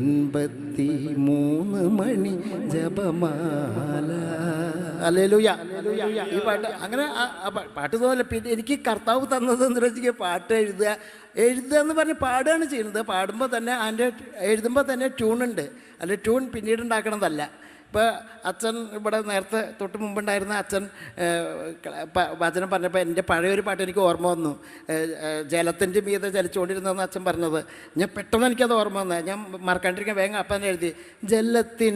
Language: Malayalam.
അൻപത്തി മൂന്ന് മണി ജപമാല. അല്ലേലൂയ. ഈ പാട്ട് അങ്ങനെ പാട്ട് തോന്നല പിന്നെ എനിക്ക് കർത്താവ് തന്നത് എന്ന് വെച്ചാൽ പാട്ട് എഴുതുക. എഴുതുക എന്ന് പറഞ്ഞ് പാടുകയാണ് ചെയ്യുന്നത്. പാടുമ്പോൾ തന്നെ അതിന്റെ എഴുതുമ്പോൾ തന്നെ ട്യൂണുണ്ട് അല്ലെ ട്യൂൺ പിന്നീട് ഉണ്ടാക്കണതല്ല. ഇപ്പോൾ അച്ഛൻ ഇവിടെ നേരത്തെ തൊട്ട് മുമ്പുണ്ടായിരുന്ന അച്ഛൻ വചനം പറഞ്ഞപ്പോൾ എന്റെ പഴയൊരു പാട്ട് എനിക്ക് ഓർമ്മ വന്നു. ജലത്തിന്റെ മീതെ ചലിച്ചുകൊണ്ടിരുന്നതെന്ന് അച്ഛൻ പറഞ്ഞത്. ഞാൻ പെട്ടെന്ന് എനിക്കത് ഓർമ്മ വന്നത് ഞാൻ മറക്കാണ്ടിരിക്കാൻ വേഗം അപ്പം എഴുതി ജലത്തിൻ